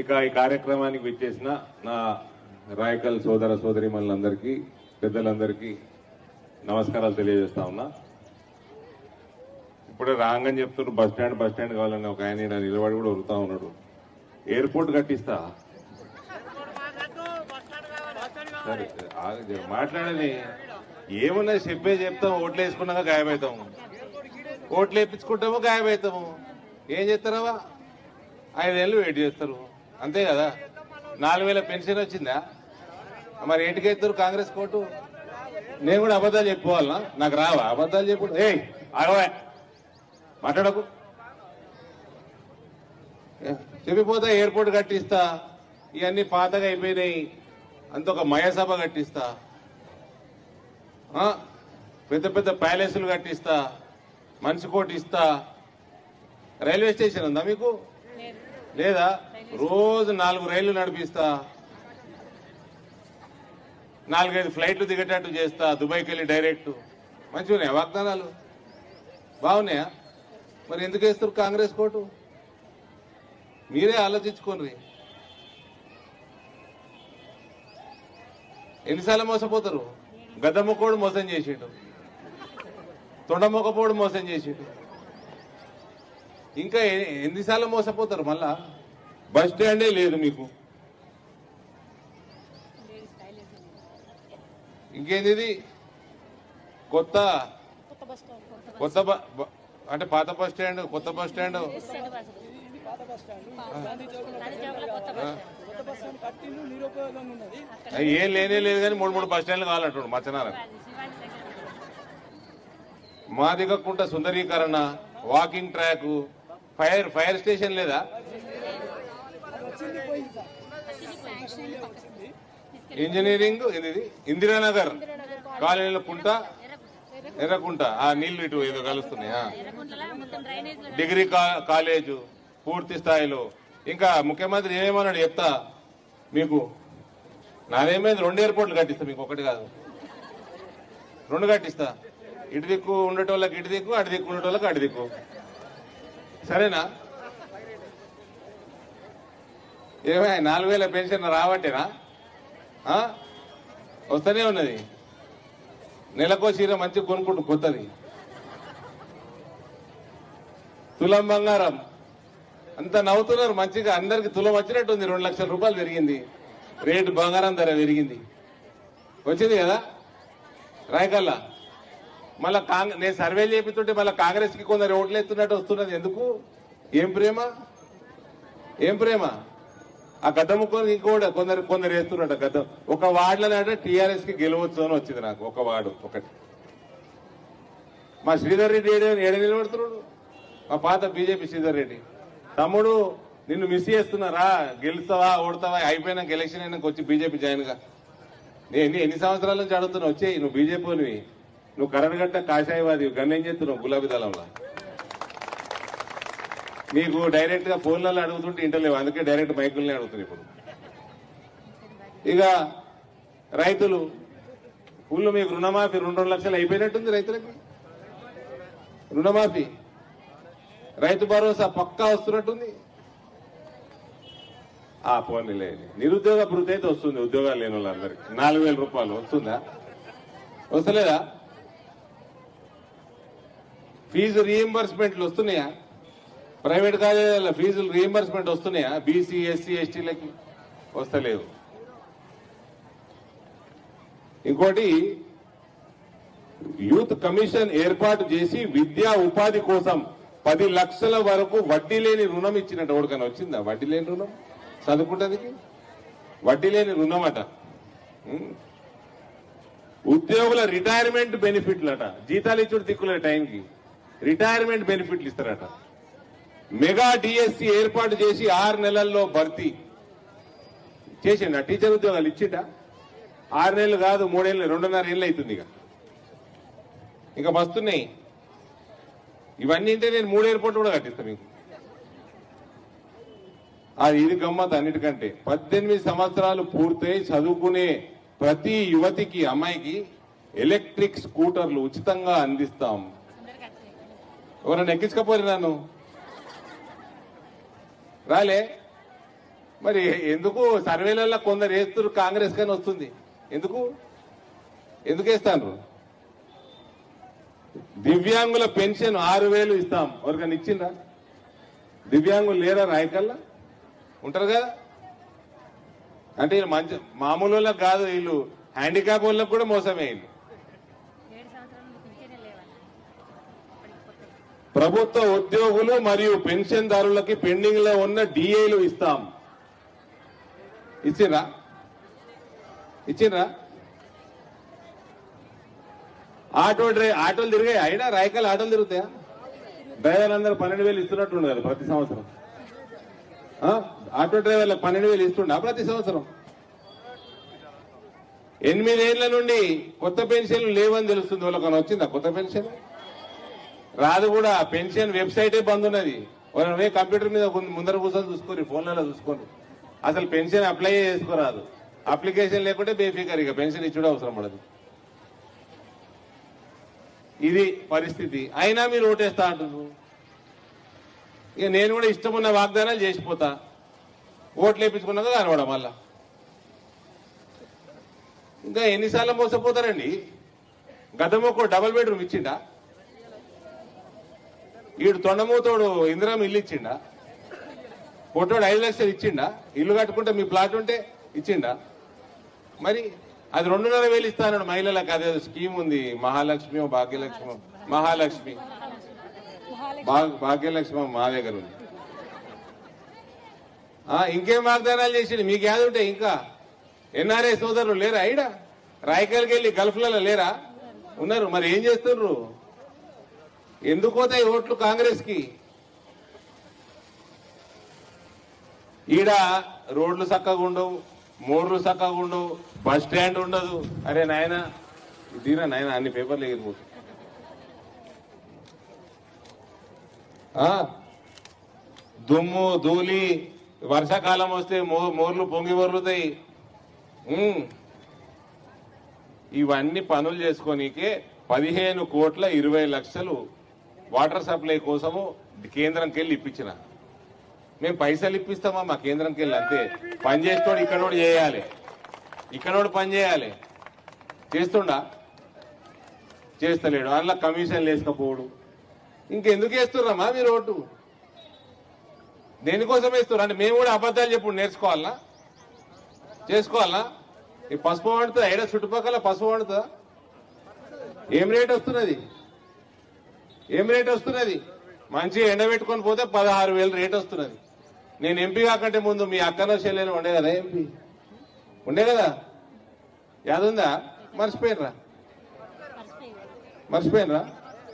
ఇక ఈ కార్యక్రమానికి విచ్చేసిన నా రాయకల్ సోదర సోదరిమణులందరికీ పెద్దలందరికీ నమస్కారాలు తెలియజేస్తా ఉన్నా. ఇప్పుడే రాంగని చెప్తున్నారు బస్ స్టాండ్ బస్ స్టాండ్ కావాలని ఒక ఆయన నిలబడి కూడా వరుతా ఉన్నాడు. ఎయిర్పోర్ట్ కట్టిస్తా. సరే ఆగు మాట్లాడని ఏమన్నా చెప్పే చెప్తాం ఓట్లు వేసుకున్నాక గాయమవుతాము ఓట్లు వేయించుకుంటాము గాయమవుతాము ఏం చేస్తారావా ఐదేళ్ళు వెయిట్ చేస్తారు. అంతే కదా? నాలుగు వేల పెన్షన్ వచ్చిందా? మరి ఏంటికి ఎత్తారు కాంగ్రెస్ కోర్టు? నేను కూడా అబద్ధాలు చెప్పుకోవాలనా? నాకు రావా? అబద్ధాలు చెప్పు. ఏయ్ ఆగవా. మాట్లాడకు. ఏ, చెప్పిపోతా ఎయిర్పోర్ట్ కట్టిస్తా. ఇవన్నీ పాతగా అయిపోయినాయి. అంత ఒక మయసభ కట్టిస్తా. పెద్ద పెద్ద ప్యాలెస్లు కట్టిస్తా. మనిషి కోటి ఇస్తా. రైల్వే స్టేషన్ ఉందా మీకు? లేదా? రోజు నాలుగు రైళ్ళు నడిపిస్తా. నాలుగైదు ఫ్లైట్లు దిగేటట్టు చేస్తా దుబాయ్కి వెళ్ళి డైరెక్ట్. మంచిగున్నాయా వాగ్దానాలు? బాగున్నాయా? మరి ఎందుకు వేస్తారు కాంగ్రెస్ కోటు? మీరే ఆలోచించుకోండి. ఎన్నిసార్లు మోసపోతారు? గద్దమ్మకోడు మోసం చేసిండు. తొండమొక్కపోడు మోసం చేసిండు. ఇంకా ఎన్నిసార్లు మోసపోతారు మళ్ళా? బస్ స్టాండే లేదు మీకు. ఇంకేంది కొత్త కొత్త అంటే పాత బస్ స్టాండ్ కొత్త బస్ స్టాండ్? ఏం లేనే లేదు కానీ మూడు మూడు బస్ స్టాండ్లు కావాలంటాడు మచ్చనారాయణ మాదిగకుంట సుందరీకరణ walking track fire fire station లేదా? ఇంజనీరింగ్ ఇది ఇందిరానగర్. కాలనీలో కుంట ఎర్రకుంట. ఆ నీళ్ళు ఇటు ఏదో కలుస్తున్నాయా? డిగ్రీ కా- కాలేజు పూర్తి స్థాయిలో. ఇంకా ముఖ్యమంత్రి ఏమన్నాడు చెప్తా? మీకు నాదేమైంది రెండు ఎయిర్పోర్ట్లు కట్టిస్తా మీకు ఒకటి కాదు. రెండు కట్టిస్తా. ఇటు దిక్కు ఉండేటోళ్ళకి ఇటు దిక్కు అటు దిక్కు ఉండేటోళ్ళకి అటు దిక్కు. సరేనా? ఏమై నాలుగు వేల పెన్షన్ రావట్టేనా వస్తూనే ఉన్నది. నెలకో చీర మంచి కొనుక్కుంటు కొత్తది. తులం బంగారం. అంత నవ్వుతున్నారు మంచిగా. అందరికి తులం వచ్చినట్టు ఉంది రెండు లక్షల రూపాయలు పెరిగింది. రేటు బంగారం ధర పెరిగింది. వచ్చింది కదా? రాయకల్లా. మళ్ళా కాంగ్రెస్ నేను సర్వే చేపిస్తుంటే మళ్ళీ కాంగ్రెస్కి కొందరు ఓట్లెస్తున్నట్టు వస్తున్నది. ఎందుకు? ఏం ప్రేమ? ఏం ప్రేమ? ఆ గద్ద ముక్కని కూడా కొందరు కొందరు వేస్తున్నాడు గద్దం. ఒక వార్డులోనే టీఆర్ఎస్కి గెలవచ్చు అని వచ్చింది నాకు ఒక వార్డు ఒకటి. మా శ్రీధర్ రెడ్డి ఏడు నిలబడుతున్నాడు? మా పాత బీజేపీ శ్రీధర్ రెడ్డి. తమ్ముడు నిన్ను మిస్ చేస్తున్నారా గెలుస్తావా ఓడతావా అయిపోయినాక ఎలక్షన్ అయినాక వచ్చి బీజేపీ జాయిన్గా నేను ఎన్ని సంవత్సరాల నుంచి అడుగుతున్నావు? వచ్చేయి నువ్వు బీజేపీని నువ్వు కరణగట్ట కాషాయవాది గన్నేం ఏం చేస్తున్నావు గులాబీ దళంలో? మీకు డైరెక్ట్గా ఫోన్లలో అడుగుతుంటే ఇంటలేవు అందుకే డైరెక్ట్ మైకుల్ని అడుగుతున్నాయి ఇప్పుడు. ఇక రైతులు ఊళ్ళో మీకు రుణమాఫీ రెండు రెండు లక్షలు అయిపోయినట్టుంది రైతులకి? రుణమాఫీ. రైతు భరోసా పక్కా వస్తున్నట్టుంది? ఆ పోనీలే. నిరుద్యోగ భృతి అయితే వస్తుంది ఉద్యోగాలు లేని వాళ్ళందరికీ. నాలుగు వేల రూపాయలు వస్తుందా? వస్తలేదా? ఫీజు రీఎంబర్స్మెంట్లు వస్తున్నాయా? ప్రైవేట్ కాలేజీల ఫీజులు రీఎంబర్స్మెంట్ వస్తున్నాయా? బీసీ ఎస్సీ ఎస్టీలకి వస్తలేవు. ఇంకోటి యూత్ కమిషన్ ఏర్పాటు చేసి విద్యా ఉపాధి కోసం పది లక్షల వరకు వడ్డీ లేని రుణం ఇచ్చినట్టు ఎవరికైనా వచ్చిందా? వడ్డీ లేని రుణం? చదువుకుంటుంది వడ్డీ లేని రుణం అట ఉద్యోగుల రిటైర్మెంట్ బెనిఫిట్లట జీతాలు ఇచ్చుడు దిక్కుల టైంకి. రిటైర్మెంట్ బెనిఫిట్లు ఇస్తారట. మెగా డిఎస్సి ఏర్పాటు చేసి ఆరు నెలల్లో భర్తీ చేసిండ? టీచర్ ఉద్యోగాలు ఇచ్చిట ఆరు నెలలు కాదు మూడేళ్ళు రెండున్నర ఏళ్ళు అవుతుంది ఇక. ఇంకా వస్తున్నాయి ఇవన్నీ అంటే నేను మూడు ఎయిర్పోర్ట్ కూడా కట్టిస్తాను మీకు. అది ఇది గమ్మత్ అన్నిటికంటే. పద్దెనిమిది సంవత్సరాలు పూర్తయి చదువుకునే ప్రతి యువతికి అమ్మాయికి ఎలక్ట్రిక్ స్కూటర్లు ఉచితంగా అందిస్తాం. ఎవరైనా ఎక్కించకపోరు రాలే. మరి ఎందుకు సర్వేలలో కొందరు వేస్తున్నారు కాంగ్రెస్ కానీ వస్తుంది? ఎందుకు? ఎందుకు వేస్తాను దివ్యాంగుల పెన్షన్ ఆరు వేలు ఇస్తాం. ఎవరికైనా ఇచ్చిండ్రా? దివ్యాంగులు లేరా రాయకల్లా ఉంటారు కదా? అంటే వీళ్ళు మంచి మామూలు వాళ్ళకి కాదు వీళ్ళు హ్యాండిక్యాప్ వాళ్ళకి కూడా మోసమే వీళ్ళు ఏడు సంవత్సరాల నుంచి పింఛనే లేవన్న ఇప్పటికి కొత్తగా. ప్రభుత్వ ఉద్యోగులు మరియు పెన్షన్దారులకి పెండింగ్లో ఉన్న డిఏలు ఇస్తాం. ఇచ్చిరా ఇచ్చిరా ఆటో డ్రై ఆటోలు తిరిగాయి. అయినా రాయకాల ఆటోలు తిరుగుతాయా? డ్రైవర్ పన్నెండు వేలు ఇస్తున్నట్టుండు కదా ప్రతి సంవత్సరం. ఆటో డ్రైవర్లకు పన్నెండు వేలు ఇస్తుండ ప్రతి సంవత్సరం? ఎనిమిదేళ్ళ నుండి కొత్త పెన్షన్లు లేవని తెలుస్తుంది. వాళ్ళకన్నా వచ్చిందా కొత్త పెన్షన్? రాదు కూడా పెన్షన్ వెబ్సైటే బంద్ ఉన్నది వాళ్ళని కంప్యూటర్ మీద ముందర కూర్చొని చూసుకోరు ఫోన్లలో చూసుకోండి. అసలు పెన్షన్ అప్లై చేసుకోరాదు. అప్లికేషన్ లేకుంటే బేఫికర్ ఇక పెన్షన్ ఇచ్చుడు అవసరం పడదు. ఇది పరిస్థితి. అయినా మీరు ఓటేస్తా అంటున్నారు. ఇక నేను కూడా ఇష్టం ఉన్న వాగ్దానాలు చేసిపోతా. ఓట్లు వేయించుకున్నాక కనబడ మళ్ళా. ఇంకా ఎన్నిసార్లు మోసపోతారండి? ఒక డబల్ బెడ్రూమ్ ఇచ్చిండా? ఈడు తొండమూతోడు ఇందిరం ఇల్లు ఇచ్చిండా? పొట్టోడు ఐదు లక్షలు ఇచ్చిండా? ఇల్లు కట్టుకుంటే మీ ప్లాట్ ఉంటే ఇచ్చిండా? మరి అది రెండున్నర వేలు ఇస్తానన్నాడు మహిళలకు. అదే స్కీమ్ ఉంది. మహాలక్ష్మి భాగ్యలక్ష్మి మహాలక్ష్మి. భాగ్యలక్ష్మి మా దగ్గర ఉంది. ఆ, ఇంకేం వాగ్దానాలు చేసిండు? మీకు ఉంటాయి ఇంకా. ఎన్ఆర్ఐ సోదరులు లేరా? అయిడా రాయకల్కి వెళ్ళి గల్ఫ్లలో లేరా? ఉన్నారు. మరి ఏం చేస్తున్నారు ఎందుకు పోతాయి ఓట్లు కాంగ్రెస్కి ఈడ రోడ్లు చక్కగా ఉండవు మోర్లు చక్కగా ఉండవు బస్ స్టాండ్ ఉండదు. అరే నాయన దీనా నాయన అన్ని పేపర్లు ఎగిరిపోతుంది దుమ్ము ధూళి వర్షాకాలం వస్తే మో మోర్లు పొంగి పొర్లుతాయి. ఇవన్నీ పనులు చేసుకోనీకే పదిహేను కోట్ల ఇరవై లక్షలు వాటర్ సప్లై కోసము కేంద్రంకి వెళ్ళి ఇప్పించిన. మేము పైసలు ఇప్పిస్తామా? మా కేంద్రంకి వెళ్ళి అంతే. పని చేస్తోడు ఇక్కడోడు చేయాలి. ఇక్కడోడు పని చేయాలి. చేస్తుండా? చేస్తలేడు. అందులో కమిషన్లు వేసుకపోడు ఇంకెందుకు వేస్తున్నామా మీరు ఓటు? దేనికోసం వేస్తున్నారు? అంటే మేము కూడా అబద్ధాలు చెప్పుడు నేర్చుకోవాలనా చేసుకోవాలనా ఈ పసుపు వండుతుందా ఏడా చుట్టుపక్కల పసుపు వండుతుందా ఏం రేట్ వస్తున్నది? ఏం రేట్ వస్తున్నది? మంచి ఎండబెట్టుకొని పోతే పదహారు వేలు రేట్ వస్తున్నది. నేను ఎంపీ కాకంటే ముందు మీ అక్కన చెల్లెలు ఉండే కదా ఎంపీ ఉండే కదా? యాదుందా? మర్చిపోయినరా? మర్చిపోయినరా?